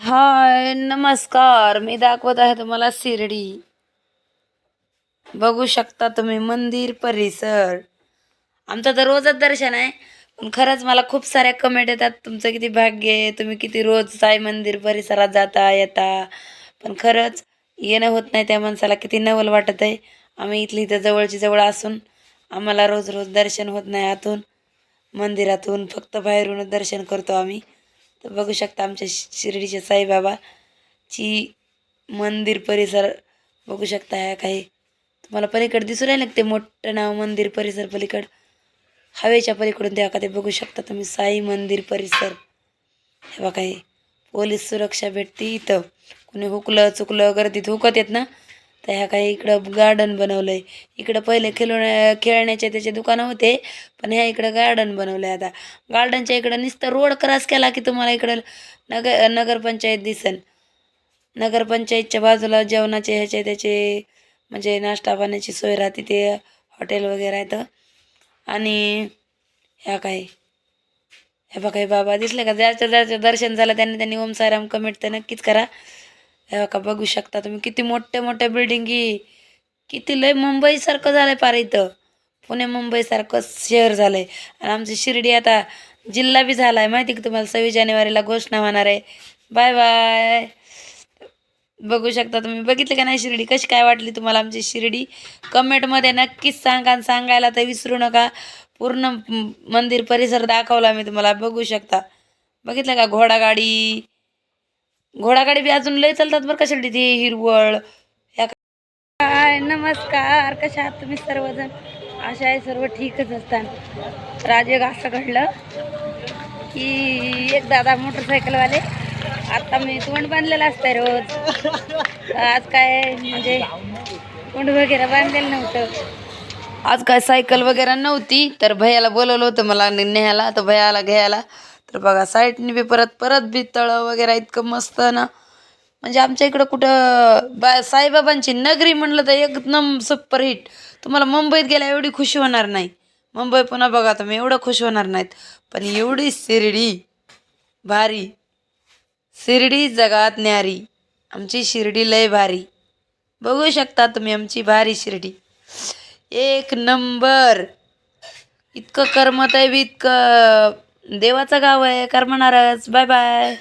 हाय नमस्कार. मी दाखवत आहे तुम्हाला शिर्डी. बघू शकता तुम्ही मंदिर परिसर. आमचं तर रोजच दर्शन आहे. पण खरंच मला खूप साऱ्या कमेंट येतात. तुमचं किती भाग्य आहे. तुम्ही किती रोज साई मंदिर परिसरात जाता येता. पण खरंच येणं होत नाही त्या माणसाला. किती नवल वाटत आहे. आम्ही इथली इथं जवळची जवळ असून आम्हाला रोज रोज दर्शन होत नाही आतून. मंदिरातून फक्त बाहेरूनच दर्शन करतो आम्ही. तर बघू शकता आमच्या शि- शिर्डीचे साईबाबाची मंदिर परिसर बघू शकता ह्या काही. तुम्हाला पलीकडे दिसू राहील का ते मोठं नाव मंदिर परिसर पलीकड? हवेच्या पलीकडून त्या का ते बघू शकता तुम्ही? साई मंदिर परिसर. हे बघा काही पोलीस सुरक्षा भेटते इथं. कुणी हुकलं चुकलं गर्दीत हुकत येत ना तर ह्या काही इकडं गार्डन बनवलं आहे इकडं पहिले खेळण्या खेळण्याचे त्याचे दुकानं होते पण ह्या इकडं गार्डन बनवलं आहे आता गार्डनच्या इकडं नुसतं रोड क्रॉस केला की तुम्हाला इकडं नगर नगरपंचायत दिसन. नगरपंचायतच्या बाजूला जेवणाचे ह्याचे त्याचे म्हणजे नाश्ता पाण्याची सोय राहते ते हॉटेल वगैरे आहेत आणि ह्या काही हे बघा बाबा दिसले का? ज्याचं ज्याचं दर्शन झालं त्यांनी त्यांनी ओम साईराम कमेंट तर नक्कीच करा. हे का बघू शकता तुम्ही किती मोठ्या मोठ्या बिल्डिंगी किती लय मुंबईसारखं झालं आहे पार इथं. पुणे मुंबईसारखं शहर झालं आहे आणि आमची शिर्डी आता जिल्हा बी झाला आहे माहिती का तुम्हाला? सव्वीस जानेवारीला घोषणा होणार आहे. बाय बाय बघू शकता तुम्ही. बघितलं का नाही शिर्डी? कशी काय वाटली तुम्हाला आमची शिर्डी? कमेंटमध्ये नक्कीच सांगा आणि सांगायला तर विसरू नका. पूर्ण मंदिर परिसर दाखवला मी तुम्हाला. बघू शकता. बघितलं का? घोडागाडी. घोडागाडी बी अजून लय चालतात बरं का शिर्डी ती हिरवळ ह्या काय नमस्कार. कशा आहात तुम्ही सर्वजण? आशा आहे सर्व ठीकच असतात. राजे असं घडलं की एक दादा मोटरसायकलवाले आता मी तोंड बांधलेलं असतंय रोज. आज काय म्हणजे तोंड वगैरे बांधलेलं नव्हतं. आज काय सायकल वगैरे नव्हती तर भैयाला बोलवलं होतं मला न्यायला तर भैयाला घ्यायला. तर बघा साईडने बी परत परत बी तळं वगैरे इतकं मस्त ना. म्हणजे आमच्या इकडं कुठं बा साईबाबांची नगरी म्हणलं तर एकदम सुपर हिट. तुम्हाला मुंबईत गेल्या एवढी खुशी होणार नाही. मुंबई पुन्हा बघा तुम्ही एवढं खुश होणार नाहीत. पण एवढी शिर्डी भारी. शिर्डी जगात न्यारी. आमची शिर्डी लय भारी. बघू शकता तुम्ही आमची भारी शिर्डी. एक नंबर. इतकं करमत आहे बी इतकं देवाचं गाव आहे कर्मणारच बाय बाय